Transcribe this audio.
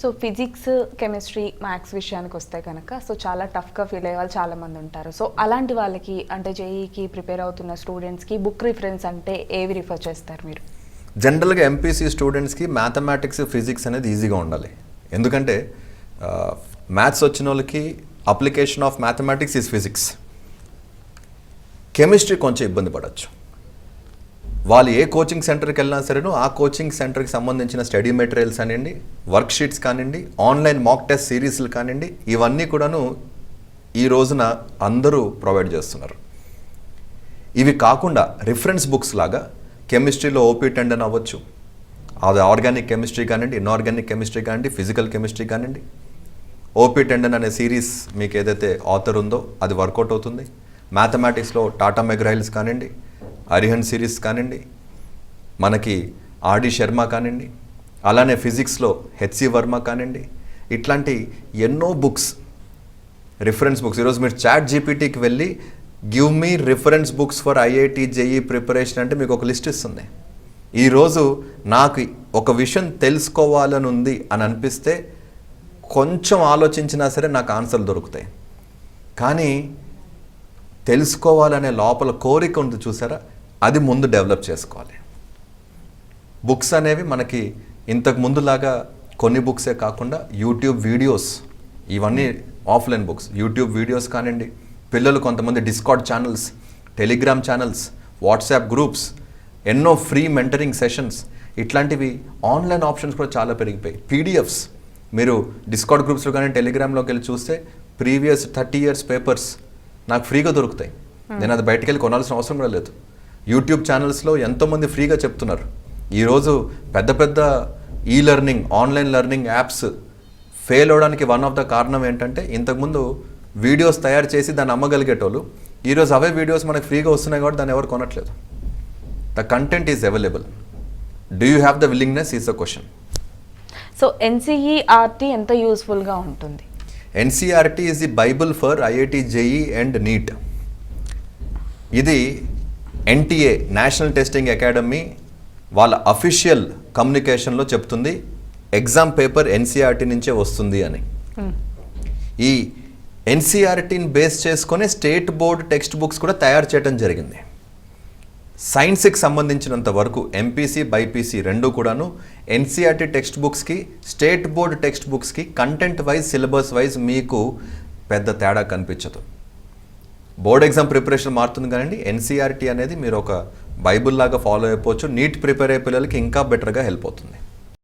So physics chemistry maths విషయానికి వస్తే కనుక సో చాలా టఫ్గా ఫీల్ అయ్యే వాళ్ళు చాలామంది ఉంటారు. సో అలాంటి వాళ్ళకి అంటే జేఈకి ప్రిపేర్ అవుతున్న స్టూడెంట్స్కి బుక్ రిఫరెన్స్ అంటే ఏవి రిఫర్ చేస్తారు మీరు? జనరల్గా ఎంపీసీ స్టూడెంట్స్కి మ్యాథమెటిక్స్ ఫిజిక్స్ అనేది ఈజీగా ఉండాలి. ఎందుకంటే మ్యాథ్స్ వచ్చిన వాళ్ళకి application of mathematics is physics. Chemistry కొంచెం ఇబ్బంది పడవచ్చు వాళ్ళు ఏ కోచింగ్ సెంటర్కి వెళ్ళినా సరేను ఆ కోచింగ్ సెంటర్కి సంబంధించిన స్టడీ మెటీరియల్స్ కానివ్వండి వర్క్ షీట్స్ కానివ్వండి ఆన్లైన్ మాక్ టెస్ట్ సిరీస్లు కానివ్వండి ఇవన్నీ కూడాను ఈ రోజున అందరూ ప్రొవైడ్ చేస్తున్నారు. ఇవి కాకుండా రిఫరెన్స్ బుక్స్ లాగా కెమిస్ట్రీలో ఓపీ టెండన్ అవ్వచ్చు. అది ఆర్గానిక్ కెమిస్ట్రీ కానివ్వండి ఇన్ఆర్గానిక్ కెమిస్ట్రీ కానివ్వండి ఫిజికల్ కెమిస్ట్రీ కానివ్వండి. ఓపీ టెండన్ అనే సిరీస్ మీకు ఏదైతే ఆథర్ ఉందో అది వర్కౌట్ అవుతుంది. మ్యాథమెటిక్స్లో టాటా మెగ్రహైల్స్ కానివ్వండి అరిహన్ సిరీస్ కానివ్వండి మనకి ఆర్డి శర్మ కానివ్వండి అలానే ఫిజిక్స్లో హెచ్సి వర్మ కానివ్వండి ఇట్లాంటి ఎన్నో బుక్స్ రిఫరెన్స్ బుక్స్. ఈరోజు మీరు చాట్ జీపీటీకి వెళ్ళి give me reference books for IIT JEE preparation అంటే మీకు ఒక లిస్ట్ ఇస్తుంది. ఈరోజు నాకు ఒక విషయం తెలుసుకోవాలని ఉంది అని అనిపిస్తే కొంచెం ఆలోచించినా సరే నాకు ఆన్సర్లు దొరుకుతాయి. కానీ తెలుసుకోవాలనే లోపల కోరిక ఉంది చూసారా? అది ముందు డెవలప్ చేసుకోవాలి. బుక్స్ అనేవి మనకి ఇంతకు ముందులాగా కొన్ని బుక్సే కాకుండా యూట్యూబ్ వీడియోస్ ఇవన్నీ ఆఫ్లైన్ బుక్స్. యూట్యూబ్ వీడియోస్ కానివ్వండి పిల్లలు కొంతమంది Discord channels Telegram channels WhatsApp groups ఎన్నో ఫ్రీ మెంటరింగ్ సెషన్స్. ఇట్లాంటివి ఆన్లైన్ ఆప్షన్స్ కూడా చాలా పెరిగిపోయాయి. పీడిఎఫ్స్. మీరు డిస్కార్డ్ గ్రూప్స్లో కానీ టెలిగ్రామ్లోకి వెళ్ళి చూస్తే ప్రీవియస్ థర్టీ ఇయర్స్ పేపర్స్ నాకు ఫ్రీగా దొరుకుతాయి. నేను అది బయటికి వెళ్ళి కొనాల్సిన అవసరం కూడా లేదు. యూట్యూబ్ ఛానల్స్లో ఎంతోమంది ఫ్రీగా చెప్తున్నారు. ఈరోజు పెద్ద పెద్ద ఈ learning online learning apps fail అవడానికి వన్ ఆఫ్ ద కారణం ఏంటంటే ఇంతకుముందు వీడియోస్ తయారు చేసి దాన్ని అమ్మగలిగేటోళ్ళు ఈరోజు అవే వీడియోస్ మనకు ఫ్రీగా వస్తున్నాయి కాబట్టి దాన్ని ఎవరు కొనట్లేదు. The content is available do you have the willingness is the question so NCERT ఎంత యూస్ఫుల్గా ఉంటుంది? NCERT is the Bible for IIT JEE and NEET ఇది ఎన్టీఏ నేషనల్ టెస్టింగ్ అకాడమీ వాళ్ళ అఫీషియల్ కమ్యూనికేషన్లో చెప్తుంది ఎగ్జామ్ పేపర్ ఎన్సీఆర్టీ నుంచే వస్తుంది అని. ఈ ఎన్సీఆర్టీని బేస్ చేసుకొని స్టేట్ బోర్డ్ టెక్స్ట్ బుక్స్ కూడా తయారు చేయడం జరిగింది. సైన్స్కి సంబంధించినంత వరకు ఎంపీసీ బైపీసీ రెండు కూడాను ఎన్సీఆర్టీ టెక్స్ట్ బుక్స్కి స్టేట్ బోర్డ్ టెక్స్ట్ బుక్స్కి కంటెంట్ వైజ్ సిలబస్ వైజ్ మీకు పెద్ద తేడా కనిపించదు. బోర్డ్ ఎగ్జామ్ ప్రిపరేషన్ మారుతుంది కానీ ఎన్సీఆర్టీ అనేది మీరు ఒక బైబుల్ లాగా ఫాలో అయిపోవచ్చు. నీట్ ప్రిపేర్ అయ్యే పిల్లలకి ఇంకా బెటర్గా హెల్ప్ అవుతుంది.